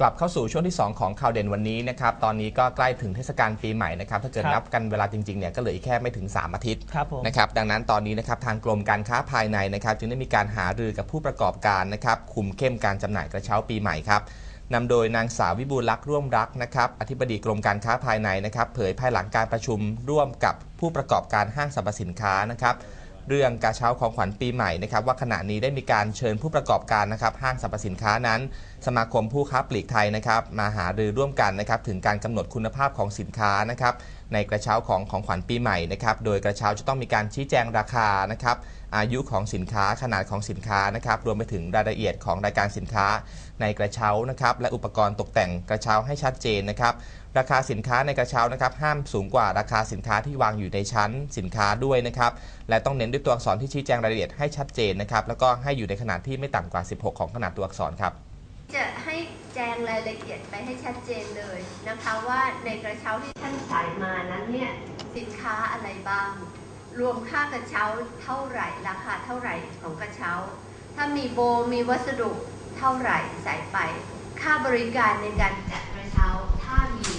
กลับเข้าสู่ช่วงที่ 2 ของข่าวเด่นวันนี้นะครับ ตอนนี้ก็ใกล้ถึงเทศกาลปีใหม่นะครับ ถ้าเกิดครับนับกันเวลาจริงๆเนี่ยก็เหลืออีกแค่ไม่ถึง 3 อาทิตย์ครับผมนะครับ ดังนั้นตอนนี้นะครับทางกรมการค้าภายในนะครับ จึงได้มีการหารือกับผู้ประกอบการนะครับคุมเข้มการจำหน่ายกระเช้าปีใหม่ครับนำโดยนางสาววิบูลย์ลักษณ์ร่วมรักนะครับอธิบดีกรมการค้าภายในนะครับ เผยภายหลังการประชุมร่วมกับผู้ประกอบการห้างสรรพสินค้านะครับ เรื่องกรเช้าของขวัญปีใหม่นะครับว่าขณะนี้ได้มีการเชิญผู้ประกอบการนะครับห้างสรรพสินค้านั้น สมาคมผู้ค้าปลีกไทยนะครับมาหารือร่วมกันนะครับถึงการกำหนดคุณภาพของสินค้านะครับ ในกระเช้าของของขวัญปีใหม่นะครับ โดยกระเช้าจะต้องมีการชี้แจงราคานะครับ อายุของสินค้าขนาดของสินค้านะครับ รวมไปถึงรายละเอียดของรายการสินค้าในกระเช้านะครับ และอุปกรณ์ตกแต่งกระเช้าให้ชัดเจนนะครับ ราคาสินค้าในกระเช้านะครับ ห้ามสูงกว่าราคาสินค้าที่วางอยู่ในชั้นสินค้าด้วยนะครับ และต้องเน้นด้วยตัวอักษรที่ชี้แจงรายละเอียดให้ชัดเจนนะครับ แล้วก็ให้อยู่ในขนาดที่ไม่ต่ำกว่า 16 ของขนาดตัวอักษรครับ จะให้แจงรายละเอียดไปให้ชัดเจนเลยนะคะว่าในกระเช้าที่ท่านขายมานั้นเนี่ยสินค้าอะไรบ้าง รวมค่ากระเช้าเท่าไหร่ ราคาเท่าไหร่ของกระเช้า ถ้ามีโบมีวัสดุเท่าไหร่ใส่ไป ค่าบริการในการจัดกระเช้าถ้ามี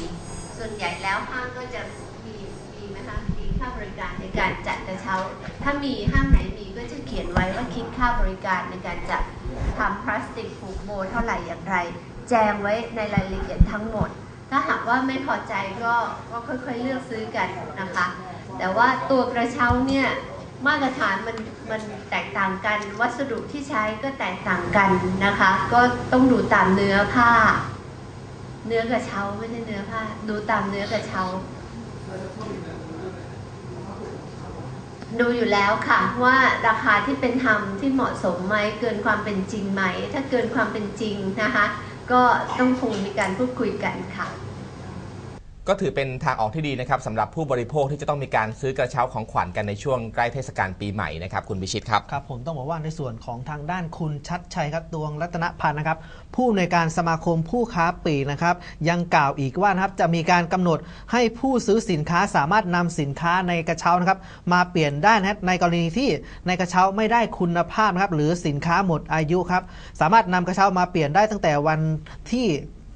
ส่วนใหญ่แล้วห้างก็จะมีมีไหมคะมีค่าบริการในการจัดกระเช้า ถ้ามีห้างไหนมีก็จะเขียนไว้ว่าคิดค่าบริการในการจัด ทำพลาสติกผูกโบเท่าไหร่อย่างไร แจงไว้ในรายละเอียดทั้งหมด ถ้าหากว่าไม่พอใจก็ก็ค่อยๆเลือกซื้อกันนะคะ แต่ว่าตัวกระเช้าเนี่ยมาตรฐานมันมันแตกต่างกัน วัสดุที่ใช้ก็แตกต่างกันนะคะ ก็ต้องดูตามเนื้อผ้า เนื้อกระเช้าไม่ใช่เนื้อผ้า ดูตามเนื้อกระเช้า ดูอยู่แล้วค่ะว่าราคาที่เป็นธรรมที่เหมาะสมไหมเกินความเป็นจริงไหม ถ้าเกินความเป็นจริงนะคะ ก็ต้องคงมีการพูดคุยกันค่ะ ก็ถือเป็นทางออกที่ดีนะครับสำหรับผู้บริโภคที่จะต้องมีการซื้อกระเช้าของขวัญกันในช่วงใกล้เทศกาลปีใหม่นะครับคุณพิชิตครับ ครับผมต้องบอกว่าในส่วนของทางด้านคุณชัดชัยครับดวงรัตนพันธ์นะครับ ผู้อำนวยการสมาคมผู้ค้าปลีกนะครับ ยังกล่าวอีกว่านะครับจะมีการกำหนดให้ผู้ซื้อสินค้าสามารถนำสินค้าในกระเช้านะครับมาเปลี่ยนได้นะในกรณีที่ในกระเช้าไม่ได้คุณภาพนะครับหรือสินค้าหมดอายุครับสามารถนำกระเช้ามาเปลี่ยนได้ตั้งแต่วันที่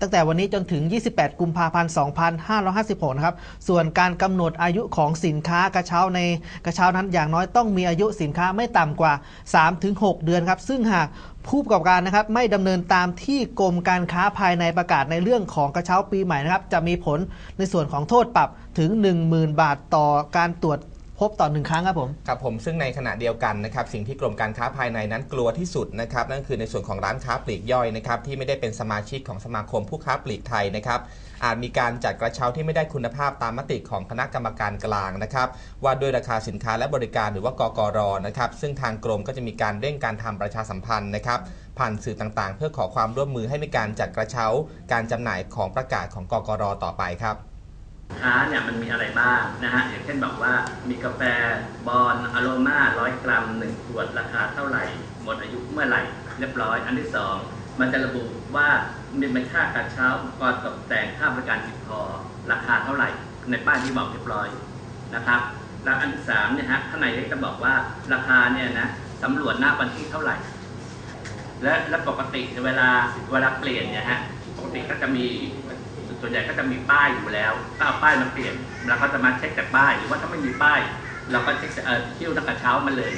ตั้งแต่วันนี้จนถึง 28 กุมภาพันธ์ 2556 นะครับ ส่วนการกำหนดอายุของสินค้ากระเช้าในกระเช้านั้นอย่างน้อยต้องมีอายุสินค้าไม่ต่ำกว่า 3-6 เดือนครับ ซึ่งหากผู้ประกอบการนะครับไม่ดำเนินตามที่กรมการค้าภายในประกาศในเรื่องของกระเช้าปีใหม่นะครับ จะมีผลในส่วนของโทษปรับถึง 10,000 บาทต่อการตรวจ พบต่อหนึ่งครั้งครับผม ครับผมซึ่งในขณะเดียวกันนะครับสิ่งที่กรมการค้าภายในนั้นกลัวที่สุดนะครับนั่นคือในส่วนของร้านค้าปลีกย่อยนะครับที่ไม่ได้เป็นสมาชิกของสมาคมผู้ค้าปลีกไทยนะครับอาจมีการจัดกระเช้าที่ไม่ได้คุณภาพตามมติของคณะกรรมการกลางนะครับว่าด้วยราคาสินค้าและบริการหรือว่ากกรนะครับซึ่งทางกรมก็จะมีการเร่งการทำประชาสัมพันธ์นะครับผ่านสื่อต่างๆ เพื่อขอความร่วมมือให้มีการจัดกระเช้า การจำหน่ายของประกาศของกกรต่อไปครับ ค้าเนี่ยมันมีอะไรบ้างนะฮะอย่างเช่นบอกว่ามีกาแฟบอลอโรมาร้อยกรัมหนึ่งขวดราคาเท่าไหร่ หมดอายุเมื่อไหร่ เรียบร้อย อันที่สองมันจะระบุว่ามีเป็นค่ากรเช้ากรณ์ตกแต่งค่าบริการติดพอราคาเท่าไหร่ ในป้ายที่บอกเรียบร้อยนะครับแล้วอันที่สามเนี่ยฮะข้างในจะบอกว่าราคาเนี่ยนะสำรวจหน้าวันที่เท่าไหร่ และและปกติเวลาเวลาเปลี่ยนเนี่ยฮะปกติก็จะมี ส่วนใหญ่ก็จะมีป้ายอยู่แล้วถ้าเอาป้ายมาเปลี่ยนเราก็จะมาเช็คจากป้าย หรือว่าถ้าไม่มีป้าย เราก็เช็คจากเอ่อคิ้วนักกระเช้ามาเลย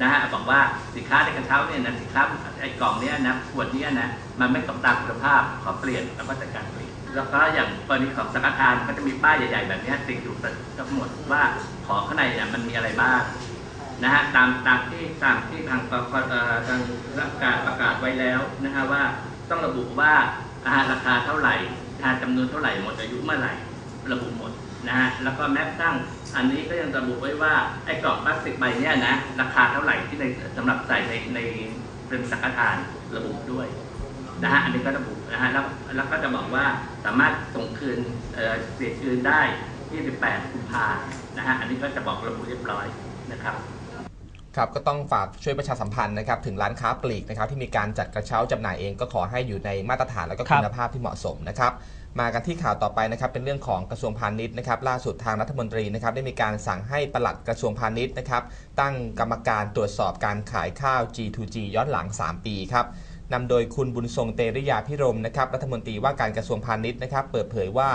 นะฮะบอกว่าสินค้าในกระเช้าเนี่ยนะสินค้าไอ้กล่องเนี้ยนะขวดเนี้ยนะมันไม่ตรงตามคุณภาพขอเปลี่ยนแล้วก็จัดการเปลี่ยนแล้วก็อย่างกรณีของสังฆทานก็จะมีป้ายใหญ่ๆ แบบนี้ติดอยู่ทั้งหมดว่าของข้างในเนี่ยมันมีอะไรบ้างนะฮะตามตามที่ตามที่ทางกอ่อทางรัฐการประกาศไว้แล้วนะฮะว่าต้องระบุว่าอาหารราคาเท่าไหร่ ทานจำนวนเท่าไหร่หมดอายุเมื่อไหร่ระบุหมดนะฮะแล้วก็แม้กระทั่งอันนี้ก็ยังระบุไว้ว่าไอ้กล่องพลาสติกใบเนี้ยนะราคาเท่าไหร่ที่ในสำหรับใส่ในในเป็นสังฆทานระบุด้วยนะฮะอันนี้ก็ระบุนะฮะแล้วแล้วก็จะบอกว่าสามารถส่งคืนเอ่อเสียคืนได้ 28กุมภานะฮะอันนี้ก็จะบอกระบุเรียบร้อยนะครับ ครับก็ต้องฝากช่วยประชาสัมพันธ์นะครับถึงร้านค้าปลีกนะครับที่มีการจัดกระเช้าจำหน่ายเองก็ขอให้อยู่ในมาตรฐานและก็ครับคุณภาพที่เหมาะสมนะครับมากันที่ข่าวต่อไปนะครับเป็นเรื่องของกระทรวงพาณิชย์นะครับล่าสุดทางรัฐมนตรีนะครับได้มีการสั่งให้ปลัดกระทรวงพาณิชย์นะครับตั้งกรรมการตรวจสอบการขายข้าว G2G ย้อนหลัง 3 ปีครับ นำโดยคุณบุญทรงเตริยาพิรมนะครับรัฐมนตรีว่าการกระทรวงพาณิชย์นะครับ เปิดเผยว่า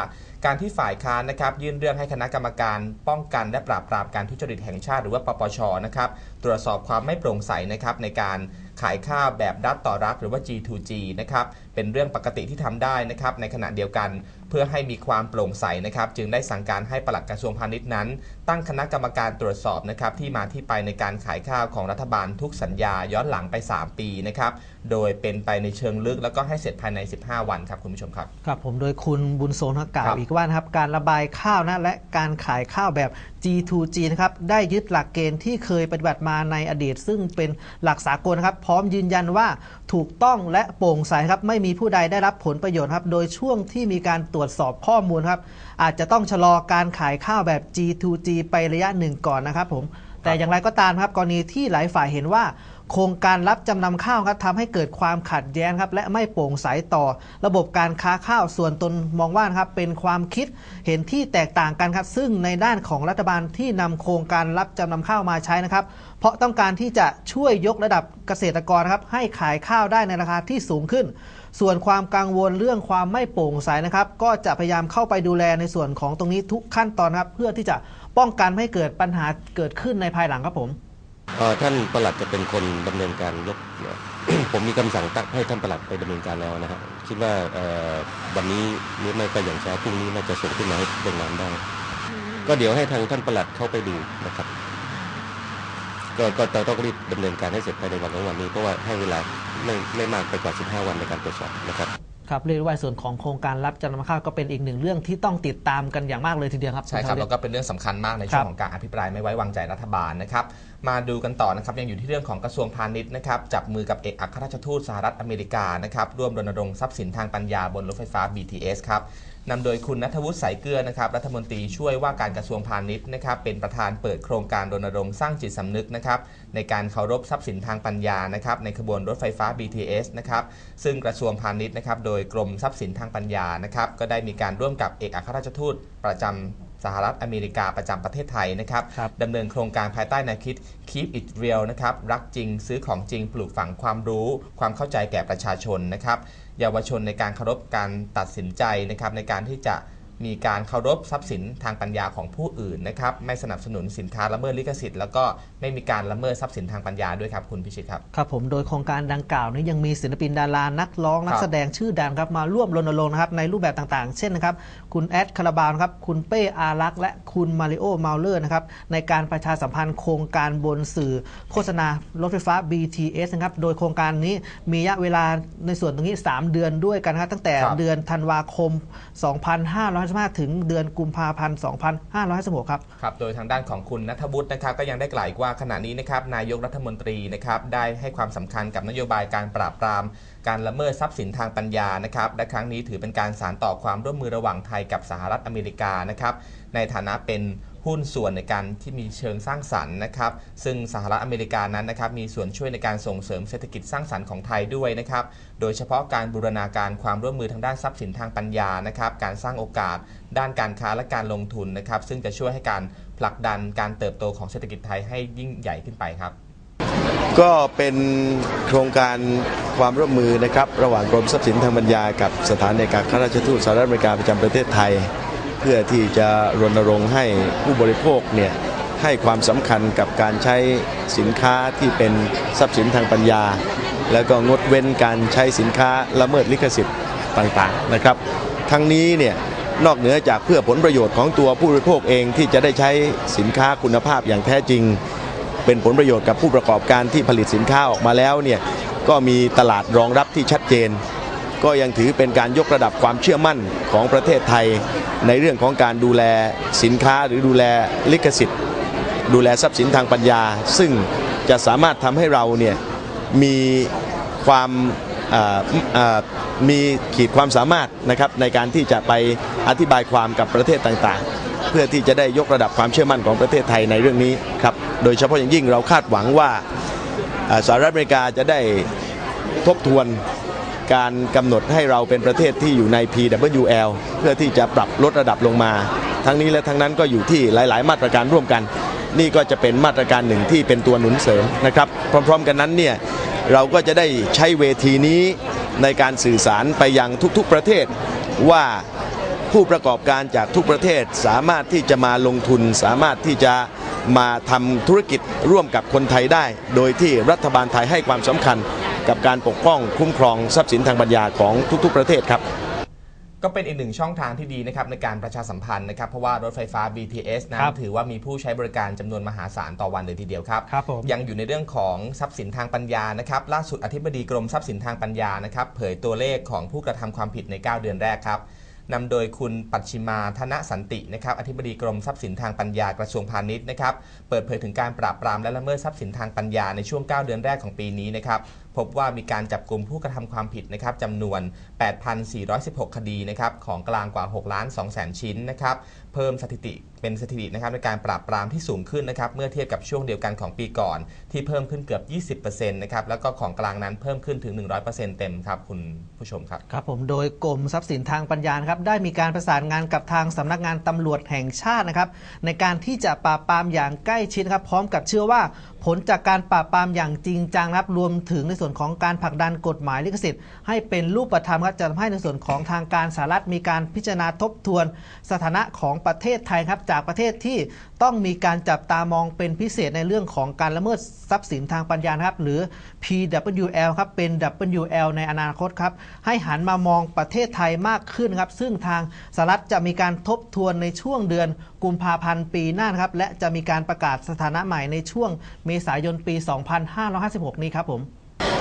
การที่ฝ่ายค้านนะครับ ยื่นเรื่องให้คณะกรรมการป้องกันและปราบปรามการทุจริตแห่งชาติหรือว่าปปชนะครับ ตรวจสอบความไม่โปร่งใสนะครับในการขายข้าวแบบรัฐต่อรัฐหรือว่า G2G นะครับ เป็นเรื่องปกติที่ทำได้นะครับในขณะเดียวกันเพื่อให้มีความโปร่งใสนะครับ จึงได้สั่งการให้ปลัดกระทรวงพาณิชย์นั้น ตั้งคณะกรรมการตรวจสอบนะครับที่มาที่ไปในการขายข้าวของรัฐบาลทุกสัญญาย้อนหลังไป 3 ปีนะครับโดยเป็นไปในเชิงลึกแล้วก็ให้เสร็จภายใน 15 วันครับคุณผู้ชมครับครับผมโดยคุณบุญโซนกล่าครัวบอีกว่านะครับการระบายข้าวนะและการขายข้าวแบบ G2G นะครับได้ยึดหลักเกณฑ์ที่เคยปฏิบัติมาในอดีต ซึ่งเป็นหลักสากลนะครับพร้อมยืนยันว่าถูกต้องและโปร่งใสครับไม่มีมีผู้ใดได้รับผลประโยชน์ครับ โดยช่วงที่มีการตรวจสอบข้อมูลครับ อาจจะต้องชะลอการขายข้าวแบบ G2G ไประยะหนึ่งก่อนนะครับผม แต่อย่างไรก็ตามครับกรณีที่หลายฝ่ายเห็นว่า โครงการรับจำนำข้าวครับทำให้เกิดความขัดแย้งครับ และไม่โปร่งใสต่อ ระบบการค้าข้าวส่วนตนมองว่าครับเป็นความคิดเห็นที่แตกต่างกันครับ ซึ่งในด้านของรัฐบาลที่นำโครงการรับจำนำข้าวมาใช้นะครับเพราะต้องการที่จะช่วยยกระดับเกษตรกรครับให้ขายข้าวได้ในราคาที่สูงขึ้น ส่วนความกังวลเรื่องความไม่โปร่งใสนะครับ ก็จะพยายามเข้าไปดูแลในส่วนของตรงนี้ทุกขั้นตอนครับ เพื่อที่จะป้องกันไม่ให้เกิดปัญหาเกิดขึ้นในภายหลังครับผม เอ่อท่านประหลัดจะเป็นคนดำเนินการยก ผมมีคำสั่งตั้งให้ท่านประหลัดไปดำเนินการแล้วนะครับคิดว่าเอ่อวันนี้หรือไม่ก็อย่างช้าพรุ่งนี้น่าจะส่งขึ้นมาให้โรงงานได้ ก็เดี๋ยวให้ทางท่านประหลัดเข้าไปดูนะครับ ก็ก็จะต้องรีบดำเนินการให้เสร็จภายในวันของวันนี้เพราะว่าให้เวลาไม่ไม่มากไปกว่า 15 วันในการตรวจสอบนะครับครับเรียกได้ว่าส่วนของโครงการรับจำนำข้าวก็เป็นอีกหนึ่งเรื่องที่ต้องติดตามกันอย่างมากเลยทีเดียวครับใช่ครับณแล้วก็เป็นเรื่องสำคัญมากในช่วงของการอภิปรายไม่ไว้วางใจรัฐบาลนะครับมาดูกันต่อนะครับยังอยู่ที่เรื่องของกระทรวงพาณิชย์นะครับจับมือกับเอกอัครราชทูตสหรัฐอเมริกานะครับร่วมรณรงค์ทรัพย์สินทางปัญญาบนรถไฟฟ้า BTS ครับ นำโดยคุณนัทวุฒิสายเกลือนะครับรัฐมนตรีช่วยว่าการกระทรวงพาณิชย์นะครับเป็นประธานเปิดโครงการรณรงค์สร้างจิตสำนึกนะครับในการเคารพทรัพย์สินทางปัญญานะครับในขบวนรถไฟฟ้า BTS นะครับซึ่งกระทรวงพาณิชย์นะครับโดยกรมทรัพย์สินทางปัญญานะครับก็ได้มีการร่วมกับเอกอัครราชทูตประจำ สหรัฐอเมริกาประจำประเทศไทยนะครับครับดำเนินโครงการภายใต้แนวคิด Keep it real นะครับรักจริงซื้อของจริงปลูกฝังความรู้ ความเข้าใจแก่ประชาชนนะครับเยาวชนในการเคารพการตัดสินใจนะครับในการที่จะ มีการเคารพทรัพย์สินทางปัญญาของผู้อื่นนะครับ ไม่สนับสนุนสินค้าละเมิดลิขสิทธิ์แล้วก็ไม่มีการละเมิดทรัพย์สินทางปัญญาด้วยครับคุณพิชิตครับ ครับผมโดยโครงการดังกล่าวนี้ยังมีศิลปินดารานักร้องนักครับแสดงชื่อดังครับมาร่วมรณรงค์นะครับในรูปแบบต่างๆ เช่นนะครับคุณแอดคาราบาวนะครับคุณเป้อารักษ์และคุณมาริโอเมาเลอร์นะครับในการประชาสัมพันธ์โครงการบนสื่อโฆษณารถไฟฟ้า BTS นะครับโดยโครงการนี้มีระยะเวลาในส่วนตรงนี้ 3 เดือนด้วยกันนะครับตั้งแต่ครับเดือนธันวาคม2555 ถึงเดือนกุมภาพันธ์ 2556 ครับ ครับ โดยทางด้านของคุณนัทบุตรนะครับก็ยังได้กล่าวอีกว่าขณะนี้นะครับนายกรัฐมนตรีนะครับได้ให้ความสำคัญกับนโยบายการปราบปราม การละเมิดทรัพย์สินทางปัญญานะครับและครั้งนี้ถือเป็นการสานต่อความร่วมมือระหว่างไทยกับสหรัฐอเมริกานะครับในฐานะเป็น หุ้นส่วนในการที่มีเชิงสร้างสรรค์นะครับ ซึ่งสหรัฐอเมริกานั้นนะครับมีส่วนช่วยในการส่งเสริมเศรษฐกิจสร้างสรรค์ของไทยด้วยนะครับ โดยเฉพาะการบูรณาการความร่วมมือทางด้านทรัพย์สินทางปัญญานะครับ การสร้างโอกาส ด้านการค้าและการลงทุนนะครับ ซึ่งจะช่วยให้การผลักดันการเติบโตของเศรษฐกิจไทยให้ยิ่งใหญ่ขึ้นไปครับก็เป็นโครงการความร่วมมือนะครับ ระหว่างกรมทรัพย์สินทางปัญญากับสถานเอกอัครราชทูตสหรัฐอเมริกาประจำประเทศไทย พื่อที่จะรณรงค์ให้ผู้บริโภคเนี่ยให้ความสำคัญกับการใช้สินค้าที่เป็นทรัพย์สินทางปัญญา แล้วก็งดเว้นการใช้สินค้าละเมิดลิขสิทธิ์ต่างๆนะครับ ทั้งนี้เนี่ยนอกเหนือจากเพื่อผลประโยชน์ของตัวผู้บริโภคเองที่จะได้ใช้สินค้าคุณภาพอย่างแท้จริง เป็นผลประโยชน์กับผู้ประกอบการที่ผลิตสินค้าออกมาแล้วเนี่ยก็มีตลาดรองรับที่ชัดเจน ก็ยังถือเป็นการยกระดับความเชื่อมั่นของประเทศไทย ในเรื่องของการดูแลสินค้าหรือดูแลลิขสิทธิ์ ดูแลทรัพย์สินทางปัญญา ซึ่งจะสามารถทำให้เราเนี่ยมีความมีขีดความสามารถนะครับในการที่จะไปอธิบายความกับประเทศต่างๆ เพื่อที่จะได้ยกระดับความเชื่อมั่นของประเทศไทยในเรื่องนี้ครับโดยเฉพาะอย่างยิ่งเราคาดหวังว่าสหรัฐอเมริกาจะได้ทบทวน การกำหนดให้เราเป็นประเทศที่อยู่ใน PWL เพื่อที่จะปรับลดระดับลงมา ทั้งนี้และทั้งนั้นก็อยู่ที่หลาย ๆ มาตรการร่วมกัน นี่ก็จะเป็นมาตรการหนึ่งที่เป็นตัวหนุนเสริมนะครับ พร้อม ๆ กันนั้นเนี่ยเราก็จะได้ใช้เวทีนี้ในการสื่อสารไปยังทุก ๆ ประเทศว่าผู้ประกอบการจากทุกประเทศสามารถที่จะมาลงทุน สามารถที่จะมาทำธุรกิจร่วมกับคนไทยได้ โดยที่รัฐบาลไทยให้ความสำคัญ กับการปกป้องคุ้มครองทรัพย์สินทางปัญญาของทุกๆประเทศครับก็เป็นอีกหนึ่งช่องทางที่ดีนะครับในการประชาสัมพันธ์นะครับเพราะว่ารถไฟฟ้า BTS นั้นครับถือว่ามีผู้ใช้บริการจำนวนมหาศาลต่อวันเลยทีเดียวครับครับผมยังอยู่ในเรื่องของทรัพย์สินทางปัญญานะครับล่าสุดอธิบดีกรมทรัพย์สินทางปัญญานะครับเผยตัวเลขของผู้กระทำความผิดใน 9 เดือนแรกครับนำโดยคุณปัชชิมาธนสันตินะครับอธิบดีกรมทรัพย์สินทางปัญญากระทรวงพาณิชย์นะครับเปิดเผยถึงการปราบปรามและละเมิดทรัพย์สินทางปัญญาในช่วง 9 เดือนแรกของปีนี้นะครับ พบว่ามีการจับกลุ่มผู้กระทำความผิดนะครับจำนวน 8,416 คดีนะครับของกลางกว่า6ล้าน2แสนชิ้นนะครับเพิ่มสถิติเป็นสถิตินะครับในการปราบปรามที่สูงขึ้นนะครับเมื่อเทียบกับช่วงเดียวกันของปีก่อน ที่เพิ่มขึ้นเกือบ 20%นะครับแล้วก็ของกลางนั้นเพิ่มขึ้นถึง 100%เต็มครับคุณผู้ชมครับครับผมโดยกรมทรัพย์สินทางปัญญาครับได้มีการประสานงานกับทางสำนักงานตำรวจแห่งชาตินะครับในการที่จะปราบปรามอย่างใกล้ชิดครับพร้อมกับเชื่อว่าผลจากการปราบปรามอย่างจริงจังครับรวมถึงในส่วนวนของการผลักดันกฎหมายลิขสิทธิ์ให้เป็นรูปธรรมครับจะทำให้ในส่วนของทางการสหรัฐมีการพิจารณาทบทวนสถานะของประเทศไทยครับจากประเทศที่ต้องมีการจับตามองเป็นพิเศษในเรื่องของการละเมิดทรัพย์สินทางปัญญาครับหรือ PWL ครับเป็น WL ในอนาคตครับให้หันมามองประเทศไทยมากขึ้นครับซึ่งทางสหรัฐจะมีการทบทวนในช่วงเดือนกุมภาพันธ์ปีหน้านครับและจะมีการประกาศสถานะใหม่ในช่วงเมษายนปี 2556 นี้ครับผม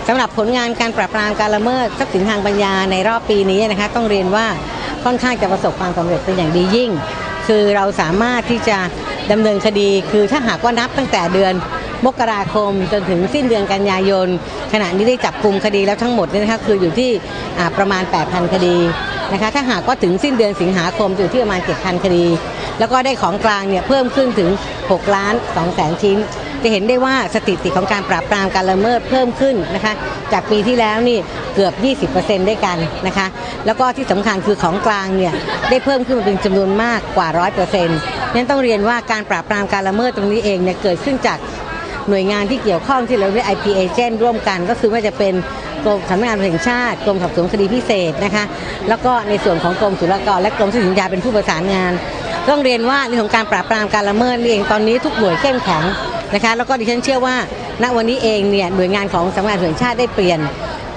สำหรับผลงานการปราบปรามการละเมิดทรัพย์สินทางปัญญาในรอบปีนี้นะคะต้องเรียนว่าค่อนข้างจะประสบความสำเร็จเป็นอย่างดียิ่ง คือเราสามารถที่จะดำเนินคดี คือถ้าหากว่านับตั้งแต่เดือนมกราคมจนถึงสิ้นเดือนกันยายน ขณะนี้ได้จับกลุ่มคดีแล้วทั้งหมดเนี่ยนะคะคืออยู่ที่ประมาณ 8,000 คดีนะคะถ้าหากว่าถึงสิ้นเดือนสิงหาคมอยู่ที่ประมาณ 7,000 คดี แล้วก็ได้ของกลางเนี่ยเพิ่มขึ้นถึง 6 ล้าน2แสนชิ้น จะเห็นได้ว่าสถิติของการปราบปรามการละเมิดเพิ่มขึ้นนะคะ จากปีที่แล้วนี่เกือบ 20%ด้วยกันนะคะ แล้วก็ที่สำคัญคือของกลางเนี่ยได้เพิ่มขึ้นมาเป็นจำนวนมากกว่า 100%นั้นต้องเรียนว่าการปราบปรามการละเมิดตรงนี้เองเนี่ยเกิดขึ้นจากหน่วยงานที่เกี่ยวข้องที่เราเรียก IP agent ร่วมกัน ก็คือว่าจะเป็นกรมสำนักงานตำรวจแห่งชาติกรมสอบสวนคดีพิเศษนะคะแล้วก็ในส่วนของกรมศุลกากรและกรมทรัพย์สินยาเป็นผู้ประสานงาน ต้องเรียนว่าเรื่องของการปราบปรามการละเมิดนี่เองตอนนี้ทุกหน่วยเข้มแข็ง นะคะ แล้วก็ดิฉันเชื่อว่า ณวันนี้เองเนี่ยหน่วยงานของสำนักงานตำรวจแห่งชาติได้เปลี่ยน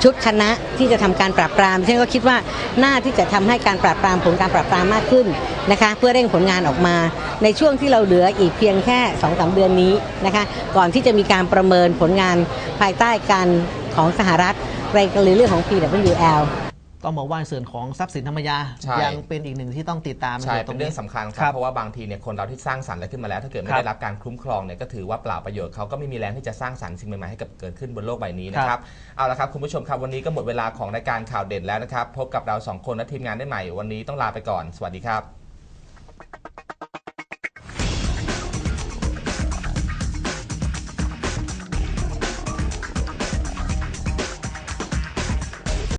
ชุดคณะที่จะทำการปราบปรามฉันก็คิดว่าน่าที่จะทำให้การปราบปรามผลการปราบปรามมากขึ้นนะคะ เพื่อเร่งผลงานออกมา ในช่วงที่เราเหลืออีกเพียงแค่2อสเดือนนี้นะคะ ก่อนที่จะมีการประเมินผลงานภายใต้การของสหรัฐในเรื่องของ PWL ต้องบอกว่าในส่วนของทรัพย์สินธรรมยาใช่ ยังเป็นอีกหนึ่งที่ต้องติดตามใช่ใส่วนตเป็นเรื่องสำคัญคครัรับ บ เพราะว่าบางทีเนี่ยคนเราที่สร้างสรรค์อะไรขึ้นมาแล้ว ถ้าเกิดไม่ครับได้รับการคุ้มครองเนี่ยก็ถือว่าเปล่าประโยชน์เขาก็ไม่มีแรงที่จะสร้างสรรค์สิ่งใหม่ๆให้กับเกิดขึ้นบนโลกใบนี้นะคครัรับบ เอาละครับคุณผู้ชมครับวันนี้ก็หมดเวลาของรายการข่าวเด่นแล้วนะครับพบกับเราสองคนและทีมงานได้ใหม่วันนี้ต้องลาไปก่อนสวัสดีครับ